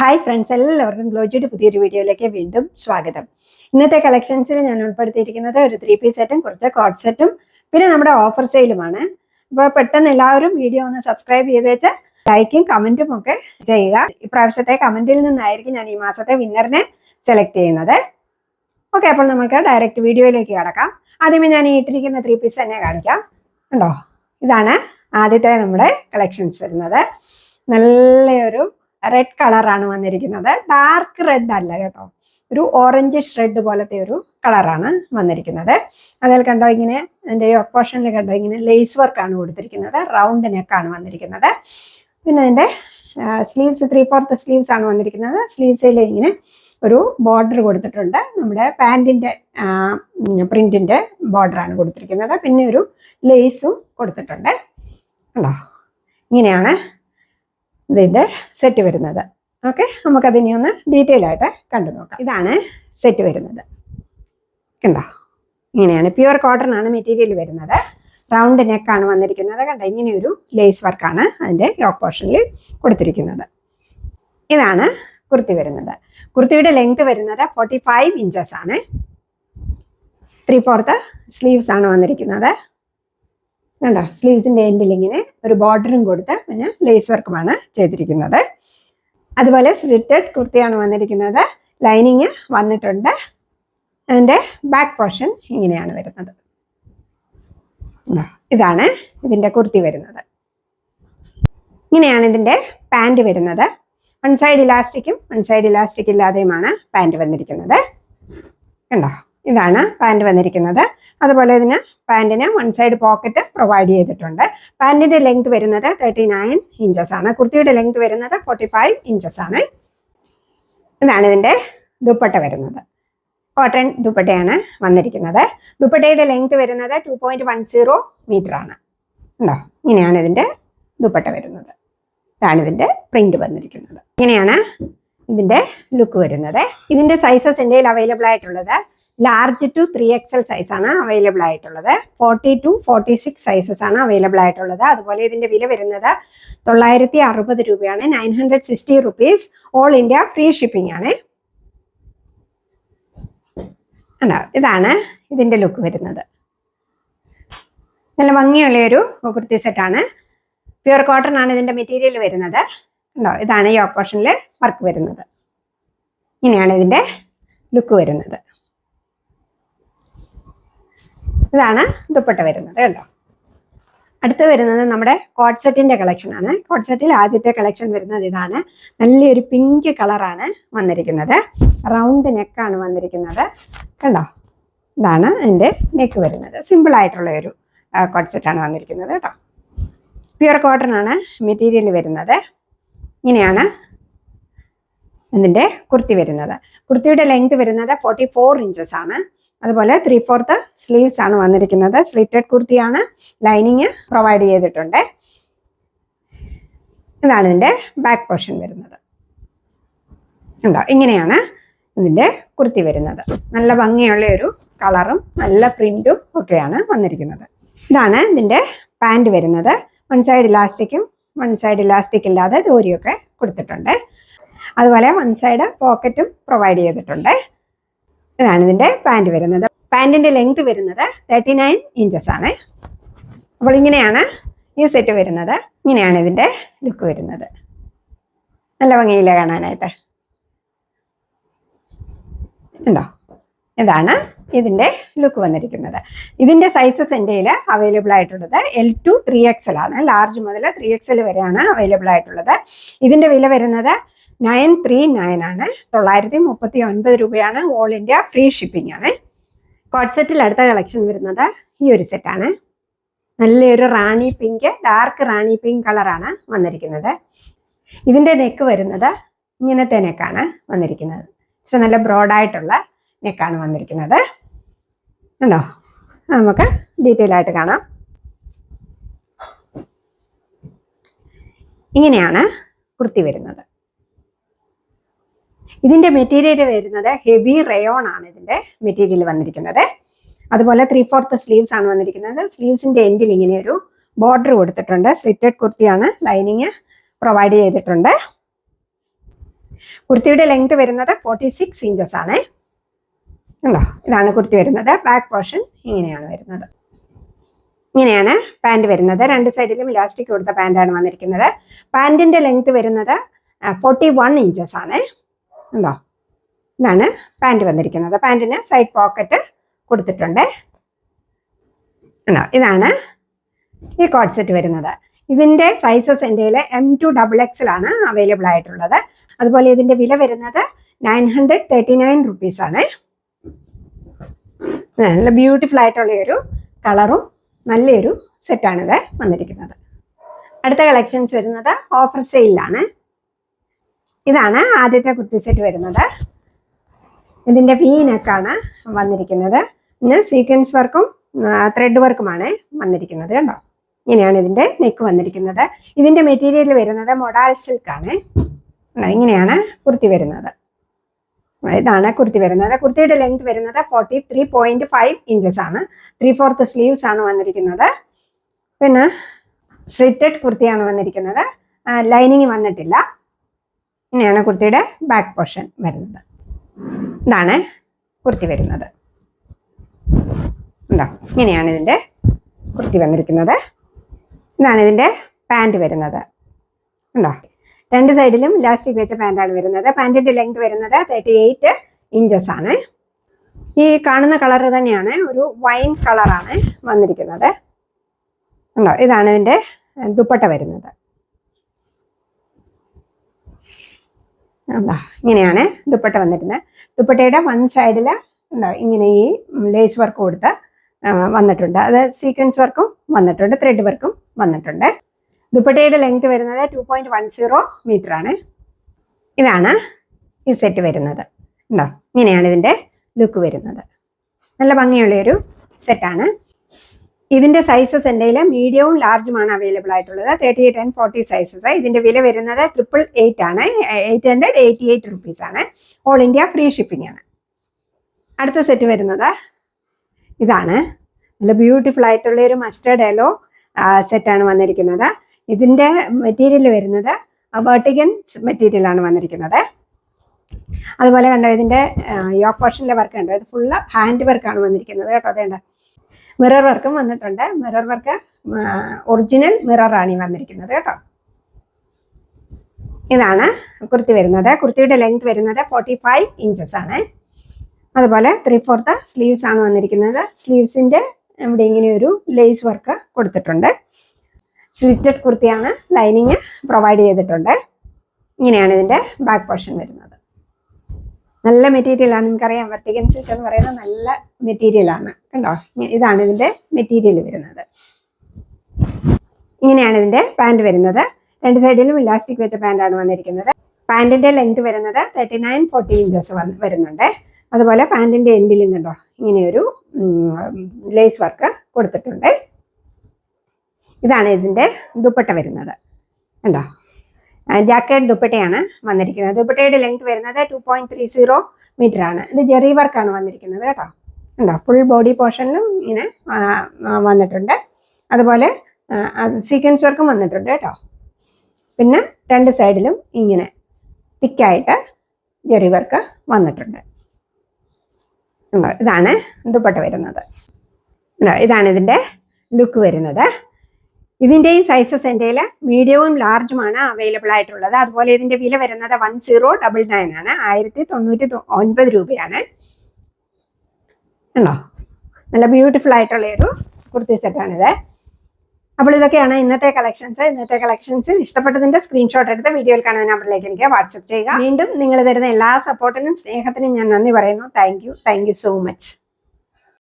Hi friends എല്ലാവർക്കും ഗ്ലോജിയുടെ പുതിയൊരു വീഡിയോയിലേക്ക് വീണ്ടും സ്വാഗതം. ഇന്നത്തെ കളക്ഷൻസിൽ ഞാൻ ഉൾപ്പെടുത്തിയിരിക്കുന്നത് ഒരു ത്രീ പീസ് സെറ്റും കുറച്ച് കോട്ട് സെറ്റും പിന്നെ നമ്മുടെ ഓഫർ സെയിലുമാണ് അപ്പോൾ പെട്ടെന്ന് എല്ലാവരും വീഡിയോ ഒന്ന് സബ്സ്ക്രൈബ് ചെയ്തേച്ച് ലൈക്കും കമന്റും ഒക്കെ ചെയ്യുക. ഇപ്രാവശ്യത്തെ കമന്റിൽ നിന്നായിരിക്കും ഞാൻ ഈ മാസത്തെ വിന്നറിനെ സെലക്ട് ചെയ്യുന്നത്. ഓക്കെ അപ്പോൾ നമുക്ക് ഡയറക്റ്റ് വീഡിയോയിലേക്ക് കിടക്കാം. ആദ്യമേ ഞാൻ ഈ ഇട്ടിരിക്കുന്ന ത്രീ പീസ് തന്നെ കാണിക്കാം. ഉണ്ടോ ഇതാണ് ആദ്യത്തെ നമ്മുടെ കളക്ഷൻസ് വരുന്നത്. നല്ലൊരു റെഡ് കളറാണ് വന്നിരിക്കുന്നത്. ഡാർക്ക് റെഡ് അല്ല കേട്ടോ. ഒരു ഓറഞ്ച് ഷ്രെഡ് പോലത്തെ ഒരു കളറാണ് വന്നിരിക്കുന്നത്. അതിൽ കണ്ടോ ഇങ്ങനെ എന്റെ പോർഷനിൽ കണ്ടോ ഇങ്ങനെ ലേസ് വർക്കാണ് കൊടുത്തിരിക്കുന്നത്. റൗണ്ട് നെക്കാണ് വന്നിരിക്കുന്നത്. പിന്നെ അതിന്റെ സ്ലീവ്സ് ത്രീ ഫോർത്ത് സ്ലീവ്സ് ആണ് വന്നിരിക്കുന്നത്. സ്ലീവ്സിൽ ഇങ്ങനെ ഒരു ബോർഡർ കൊടുത്തിട്ടുണ്ട്. നമ്മുടെ പാന്റിന്റെ പ്രിന്റിന്റെ ബോർഡറാണ് കൊടുത്തിരിക്കുന്നത്. പിന്നെ ഒരു ലേസും കൊടുത്തിട്ടുണ്ട്. കണ്ടോ? ഇങ്ങനെയാണ് ഇതിന്റെ സെറ്റ് വരുന്നത്. ഓക്കെ നമുക്കതിനെ ഒന്ന് ഡീറ്റെയിൽ ആയിട്ട് കണ്ടു നോക്കാം. ഇതാണ് സെറ്റ് വരുന്നത്. കണ്ടോ? ഇങ്ങനെയാണ്. പ്യുവർ കോട്ടൺ ആണ് മെറ്റീരിയൽ വരുന്നത്. റൗണ്ട് നെക്കാണ് വന്നിരിക്കുന്നത്. കണ്ടോ? ഇങ്ങനെ ഒരു ലേസ് വർക്കാണ് അതിന്റെ യോക്ക് പോർഷനിൽ കൊടുത്തിരിക്കുന്നത്. ഇതാണ് കുർത്തി വരുന്നത്. കുർത്തിയുടെ ലെങ്ത് വരുന്നത് ഫോർട്ടി ഫൈവ് ഇഞ്ചസ് ആണ്. ത്രീ ഫോർത്ത് സ്ലീവ്സ് ആണ് വന്നിരിക്കുന്നത്. കണ്ടോ? സ്ലീവ്സിന്റെ എൻഡിൽ ഇങ്ങനെ ഒരു ബോർഡറും കൊടുത്ത് പിന്നെ ലേസ് വർക്കുമാണ് ചെയ്തിരിക്കുന്നത്. അതുപോലെ സ്ലിറ്റഡ് കുർത്തിയാണ് വന്നിരിക്കുന്നത്. ലൈനിങ് വന്നിട്ടുണ്ട്. അതിന്റെ ബാക്ക് പോർഷൻ ഇങ്ങനെയാണ് വരുന്നത്. ഇതാണ് ഇതിന്റെ കുർത്തി വരുന്നത്. ഇങ്ങനെയാണ് ഇതിന്റെ പാന്റ് വരുന്നത്. വൺ സൈഡ് ഇലാസ്റ്റിക്കും വൺ സൈഡ് ഇലാസ്റ്റിക് ഇല്ലാതെയുമാണ് പാന്റ് വന്നിരിക്കുന്നത്. കണ്ടോ? ഇതാണ് പാന്റ് വന്നിരിക്കുന്നത്. അതുപോലെ ഇതിന് പാന്റിന് വൺ സൈഡ് പോക്കറ്റ് പ്രൊവൈഡ് ചെയ്തിട്ടുണ്ട്. പാന്റിന്റെ ലെങ്ത് വരുന്നത് തേർട്ടി നയൻ ഇഞ്ചസ് ആണ്. കുർത്തിയുടെ ലെങ്ത് വരുന്നത് ഫോർട്ടി ഫൈവ് ഇഞ്ചസ് ആണ്. ഇതാണ് ഇതിന്റെ ദുപ്പട്ട വരുന്നത്. കോട്ടൺ ദുപ്പട്ടയാണ് വന്നിരിക്കുന്നത്. ദുപ്പട്ടയുടെ ലെങ്ത് വരുന്നത് two point one zero metre ആണ്. ഉണ്ടോ ഇങ്ങനെയാണ് ഇതിന്റെ ദുപ്പട്ട വരുന്നത്. ഇതാണ് ഇതിന്റെ പ്രിന്റ് വന്നിരിക്കുന്നത്. ഇങ്ങനെയാണ് ഇതിന്റെ ലുക്ക് വരുന്നത്. ഇതിന്റെ സൈസസ് എന്റെ അവൈലബിൾ ആയിട്ടുള്ളത് large to three XL size ആണ് അവൈലബിൾ ആയിട്ടുള്ളത്. Forty to forty six sizes ആണ് അവൈലബിൾ ആയിട്ടുള്ളത്. അതുപോലെ ഇതിന്റെ വില വരുന്നത് തൊള്ളായിരത്തി അറുപത് രൂപയാണ്. Nine hundred sixty rupees all India free shipping ആണ്. ഇതാണ് ഇതിന്റെ ലുക്ക് വരുന്നത്. നല്ല ഭംഗിയുള്ള ഒരു കുർത്തി സെറ്റാണ് പ്യുവർ കോട്ടൺ ആണ് ഇതിന്റെ മെറ്റീരിയൽ വരുന്നത്. ഉണ്ടോ ഇതാണ് ഈ ഓപ്പോഷനിൽ വർക്ക് വരുന്നത്. ഇങ്ങനെയാണ് ഇതിന്റെ ലുക്ക് വരുന്നത്. ഇതാണ് ദുപ്പട്ട വരുന്നത് കേട്ടോ അടുത്ത് വരുന്നത് നമ്മുടെ കോട്ട് സെറ്റിന്റെ കളക്ഷൻ ആണ്. കോട്ട് സെറ്റിൽ ആദ്യത്തെ കളക്ഷൻ വരുന്നത് ഇതാണ്. നല്ലൊരു പിങ്ക് കളറാണ് വന്നിരിക്കുന്നത്. റൗണ്ട് നെക്കാണ് വന്നിരിക്കുന്നത്. കണ്ടോ? ഇതാണ് അതിന്റെ നെക്ക് വരുന്നത്. സിമ്പിൾ ആയിട്ടുള്ള ഒരു കോട്ട് സെറ്റാണ് വന്നിരിക്കുന്നത് കേട്ടോ. പ്യുവർ കോട്ടൺ ആണ് മെറ്റീരിയൽ വരുന്നത്. ഇങ്ങനെയാണ് ഇതിന്റെ കുർത്തി വരുന്നത്. കുർത്തിയുടെ ലെങ്ത് വരുന്നത് ഫോർട്ടി ഫോർ ഇഞ്ചസ് ആണ്. അതുപോലെ ത്രീ ഫോർത്ത് സ്ലീവ്സ് ആണ് വന്നിരിക്കുന്നത്. സ്ലിറ്റഡ് കുർത്തിയാണ് ലൈനിങ് പ്രൊവൈഡ് ചെയ്തിട്ടുണ്ട്. ഇതാണ് ഇതിന്റെ ബാക്ക് പോർഷൻ വരുന്നത്. ഉണ്ടോ ഇങ്ങനെയാണ് ഇതിന്റെ കുർത്തി വരുന്നത്. നല്ല ഭംഗിയുള്ള ഒരു കളറും നല്ല പ്രിന്റും ഒക്കെയാണ് വന്നിരിക്കുന്നത്. ഇതാണ് ഇതിന്റെ പാന്റ് വരുന്നത്. വൺ സൈഡ് ഇലാസ്റ്റിക്കും വൺ സൈഡ് ഇലാസ്റ്റിക് ഇല്ലാതെ ദൂരിയൊക്കെ കൊടുത്തിട്ടുണ്ട്. അതുപോലെ വൺ സൈഡ് പോക്കറ്റും പ്രൊവൈഡ് ചെയ്തിട്ടുണ്ട്. ഇതാണ് ഇതിന്റെ പാന്റ് വരുന്നത്. പാന്റിന്റെ ലെങ്ത് വരുന്നത് തേർട്ടി നയൻ ഇഞ്ചസ് ആണ്. അപ്പോൾ ഇങ്ങനെയാണ് ഈ സെറ്റ് വരുന്നത്. ഇങ്ങനെയാണ് ഇതിന്റെ ലുക്ക് വരുന്നത്. നല്ല ഭംഗിയില്ല കാണാനായിട്ട്? ഉണ്ടോ? ഇതാണ് ഇതിന്റെ ലുക്ക് വന്നിരിക്കുന്നത്. ഇതിന്റെ സൈസസ് എന്റെ അവൈലബിൾ ആയിട്ടുള്ളത് എൽ ടു ത്രീ എക്സൽ ആണ്. ലാർജ് മുതൽ ത്രീ എക്സൽ വരെയാണ് അവൈലബിൾ ആയിട്ടുള്ളത്. ഇതിന്റെ വില വരുന്നത് നയൻ ത്രീ നയൻ ആണ് തൊള്ളായിരത്തി മുപ്പത്തി ഒൻപത് രൂപയാണ് ഓൾ ഇന്ത്യ ഫ്രീ ഷിപ്പിംഗ് ആണ്. കോട്ട് സെറ്റിൽ അടുത്ത കളക്ഷൻ വരുന്നത് ഈ ഒരു സെറ്റാണ് നല്ലൊരു rani pink dark rani pink കളറാണ് വന്നിരിക്കുന്നത്. ഇതിന്റെ നെക്ക് വരുന്നത് ഇങ്ങനത്തെ നെക്കാണ് വന്നിരിക്കുന്നത്. ഇച്ചിരി നല്ല ബ്രോഡായിട്ടുള്ള നെക്കാണ് വന്നിരിക്കുന്നത്. ഉണ്ടോ നമുക്ക് ഡീറ്റെയിൽ ആയിട്ട് കാണാം. ഇങ്ങനെയാണ് കുർത്തി വരുന്നത്. ഇതിന്റെ മെറ്റീരിയൽ വരുന്നത് ഹെവി റയോൺ ആണ് ഇതിന്റെ മെറ്റീരിയൽ വന്നിരിക്കുന്നത്. അതുപോലെ ത്രീ ഫോർത്ത് സ്ലീവ്സ് ആണ് വന്നിരിക്കുന്നത്. സ്ലീവ്സിന്റെ എൻഡിൽ ഇങ്ങനെ ഒരു ബോർഡർ കൊടുത്തിട്ടുണ്ട്. സ്ലിറ്റഡ് കുർത്തിയാണ് ലൈനിങ് പ്രൊവൈഡ് ചെയ്തിട്ടുണ്ട്. കുർത്തിയുടെ ലെങ്ത് വരുന്നത് ഫോർട്ടി സിക്സ് ഇഞ്ചസ് ആണ്. ഉണ്ടോ ഇതാണ് കുർത്തി വരുന്നത്. ബാക്ക് പോർഷൻ ഇങ്ങനെയാണ് വരുന്നത്. ഇങ്ങനെയാണ് പാന്റ് വരുന്നത്. രണ്ട് സൈഡിലും ഇലാസ്റ്റിക് കൊടുത്ത പാന്റാണ് വന്നിരിക്കുന്നത്. പാന്റിന്റെ ലെങ്ത് വരുന്നത് ഫോർട്ടി വൺ ഇഞ്ചസ് ആണ്. ഉണ്ടോ? ഇതാണ് പാന്റ് വന്നിരിക്കുന്നത്. പാന്റിന് സൈഡ് പോക്കറ്റ് കൊടുത്തിട്ടുണ്ട്. ഉണ്ടോ? ഇതാണ് ഈ കോഡ് സെറ്റ് വരുന്നത്. ഇതിന്റെ സൈസസ് എന്റെ എം ടു ഡബിൾ എക്സിലാണ് അവൈലബിൾ ആയിട്ടുള്ളത്. അതുപോലെ ഇതിന്റെ വില വരുന്നത് നയൻ ഹൺഡ്രഡ് തേർട്ടി നയൻ റുപ്പീസാണ് നല്ല ബ്യൂട്ടിഫുൾ ആയിട്ടുള്ള ഒരു കളറും നല്ലൊരു സെറ്റാണിത് വന്നിരിക്കുന്നത്. അടുത്ത കളക്ഷൻസ് വരുന്നത് ഓഫർ സെയിലാണ് ഇതാണ് ആദ്യത്തെ കുർത്തി സെറ്റ് വരുന്നത്. ഇതിന്റെ വി നെക്കാണ് വന്നിരിക്കുന്നത്. പിന്നെ സീക്വൻസ് വർക്കും ത്രെഡ് വർക്കുമാണ് വന്നിരിക്കുന്നത് കണ്ടോ? ഇങ്ങനെയാണ് ഇതിന്റെ നെക്ക് വന്നിരിക്കുന്നത്. ഇതിന്റെ മെറ്റീരിയൽ വരുന്നത് മൊഡാൽ സിൽക്കാണ് ഇങ്ങനെയാണ് കുർത്തി വരുന്നത്. ഇതാണ് കുർത്തി വരുന്നത്. കുർത്തിയുടെ ലെങ്ത് വരുന്നത് forty three point five inches ആണ്. ത്രീ ഫോർത്ത് സ്ലീവ്സ് ആണ് വന്നിരിക്കുന്നത്. പിന്നെ സ്ലിറ്റഡ് കുർത്തിയാണ് വന്നിരിക്കുന്നത്. ലൈനിങ് വന്നിട്ടില്ല. ഇങ്ങനെയാണ് കുർത്തിയുടെ ബാക്ക് പോർഷൻ വരുന്നത്. ഇതാണ് കുർത്തി വരുന്നത്. ഉണ്ടോ ഇങ്ങനെയാണ് ഇതിന്റെ കുർത്തി വന്നിരിക്കുന്നത്. ഇതാണ് ഇതിന്റെ പാന്റ് വരുന്നത്. ഉണ്ടോ രണ്ട് സൈഡിലും ഇലാസ്റ്റിക് വെച്ച പാന്റാണ് വരുന്നത്. പാന്റിന്റെ ലെങ്ത് വരുന്നത് തേർട്ടി എയ്റ്റ് ഇഞ്ചസ് ആണ്. ഈ കാണുന്ന കളർ തന്നെയാണ് ഒരു വൈൻ കളറാണ് വന്നിരിക്കുന്നത്. ഉണ്ടോ ഇതാണ് ഇതിന്റെ ദുപ്പട്ട വരുന്നത്. ഉണ്ടോ? ഇങ്ങനെയാണ് ദുപ്പട്ട വന്നിരുന്നത് ദുപ്പട്ടയുടെ വൺ സൈഡിൽ ഉണ്ടോ? ഇങ്ങനെ ഈ ലേസ് വർക്ക് കൊടുത്ത് വന്നിട്ടുണ്ട്. അത് സീക്വൻസ് വർക്കും വന്നിട്ടുണ്ട് ത്രെഡ് വർക്കും വന്നിട്ടുണ്ട്. ദുപ്പട്ടയുടെ ലെങ്ത് വരുന്നത് two point one zero metre ആണ്. ഇതാണ് ഈ സെറ്റ് വരുന്നത്. ഉണ്ടോ? ഇങ്ങനെയാണ് ഇതിന്റെ ലുക്ക് വരുന്നത്. നല്ല ഭംഗിയുള്ളൊരു സെറ്റാണ് ഇതിന്റെ സൈസസ് എന്റെ മീഡിയവും ലാർജുമാണ് അവൈലബിൾ ആയിട്ടുള്ളത്. Thirty eight and forty sizes ഇതിന്റെ വില വരുന്നത് ട്രിപ്പിൾ എയ്റ്റ് ആണ്. Eight hundred eighty eight rupees ആണ്. ഓൾ ഇന്ത്യ ഫ്രീ ഷിപ്പിംഗ് ആണ്. അടുത്ത സെറ്റ് വരുന്നത് ഇതാണ്. നല്ല ബ്യൂട്ടിഫുൾ ആയിട്ടുള്ള ഒരു മസ്റ്റേർഡ് സെറ്റ് സെറ്റാണ് വന്നിരിക്കുന്നത്. ഇതിന്റെ മെറ്റീരിയൽ വരുന്നത് ബർട്ടിഗൻ മെറ്റീരിയൽ ആണ് വന്നിരിക്കുന്നത്. അതുപോലെ കണ്ടോ ഇതിന്റെ യോക്ക് പോർഷനിലെ വർക്ക് കണ്ടോ? ഇത് ഫുള്ള് ഹാൻഡ് വർക്കാണ് വന്നിരിക്കുന്നത് കേട്ടോ. അതേണ്ട. മിറർ വർക്കും വന്നിട്ടുണ്ട്. മിറർ വർക്ക് ഒറിജിനൽ മിററാണ് ഈ വന്നിരിക്കുന്നത് കേട്ടോ. ഇതാണ് കുർത്തി വരുന്നത്. കുർത്തിയുടെ ലെങ്ത് വരുന്നത് ഫോർട്ടി ഫൈവ് ഇഞ്ചസ് ആണ്. അതുപോലെ ത്രീ ഫോർത്ത് സ്ലീവ്സ് ആണ് വന്നിരിക്കുന്നത്. സ്ലീവ്സിന്റെ ഇവിടെ ഇങ്ങനെ ഒരു ലേസ് വർക്ക് കൊടുത്തിട്ടുണ്ട്. സ്ലിറ്റഡ് കുർത്തിയാണ് ലൈനിങ് പ്രൊവൈഡ് ചെയ്തിട്ടുണ്ട്. ഇങ്ങനെയാണ് ഇതിന്റെ ബാക്ക് പോർഷൻ വരുന്നത്. നല്ല മെറ്റീരിയലാണ് നിങ്ങൾക്കറിയാം വെർട്ടിക്കൻ സിൽക്ക് എന്ന് പറയുന്നത് നല്ല മെറ്റീരിയലാണ് കണ്ടോ? ഇതാണ് ഇതിന്റെ മെറ്റീരിയൽ വരുന്നത്. ഇങ്ങനെയാണ് ഇതിന്റെ പാന്റ് വരുന്നത്. രണ്ട് സൈഡിലും ഇലാസ്റ്റിക് വെച്ച പാന്റാണ് വന്നിരിക്കുന്നത്. പാന്റിന്റെ ലെങ്ത് വരുന്നത് തേർട്ടി നയൻ ഫോർട്ടി ഇഞ്ചസ് വരുന്നുണ്ട്. അതുപോലെ പാന്റിന്റെ എൻഡിലും കണ്ടോ? ഇങ്ങനെയൊരു ലേസ് വർക്ക് കൊടുത്തിട്ടുണ്ട്. ഇതാണ് ഇതിന്റെ ദുപ്പട്ട വരുന്നത്. കണ്ടോ? ജാക്കറ്റ് ദുപ്പട്ടയാണ് വന്നിരിക്കുന്നത്. ദുപ്പട്ടയുടെ ലെങ്ത് വരുന്നത് two point three zero metre ആണ്. ഇത് ജെറി വർക്കാണ് വന്നിരിക്കുന്നത് കേട്ടോ. ഉണ്ടോ ഫുൾ ബോഡി പോർഷനിലും ഇങ്ങനെ വന്നിട്ടുണ്ട്. അതുപോലെ സീക്വൻസ് വർക്കും വന്നിട്ടുണ്ട് കേട്ടോ. പിന്നെ രണ്ട് സൈഡിലും ഇങ്ങനെ തിക്കായിട്ട് ജെറി വർക്ക് വന്നിട്ടുണ്ട്. ഇതാണ് ദുപ്പട്ട വരുന്നത്. ഇതാണ് ഇതിന്റെ ലുക്ക് വരുന്നത്. ഇതിന്റെയും സൈസസ് എന്റെ മീഡിയവും ലാർജുമാണ് അവൈലബിൾ ആയിട്ടുള്ളത്. അതുപോലെ ഇതിന്റെ വില വരുന്നത് വൺ സീറോ ഡബിൾ നയൻ ആണ്. ആയിരത്തി തൊണ്ണൂറ്റി ഒൻപത് രൂപയാണ്. ഉണ്ടോ നല്ല ബ്യൂട്ടിഫുൾ ആയിട്ടുള്ള ഒരു കുർത്തി സെറ്റാണിത് അപ്പോൾ ഇതൊക്കെയാണ് ഇന്നത്തെ കളക്ഷൻസ് ഇന്നത്തെ കളക്ഷൻസിൽ ഇഷ്ടപ്പെട്ടതിന്റെ സ്ക്രീൻഷോട്ട് എടുത്ത് വീഡിയോയിൽ കാണുന്ന നമ്പറിലേക്ക് എനിക്ക് വാട്സപ്പ് ചെയ്യുക. വീണ്ടും നിങ്ങൾ തരുന്ന എല്ലാ സപ്പോർട്ടിനും സ്നേഹത്തിനും ഞാൻ നന്ദി പറയുന്നു. Thank you so much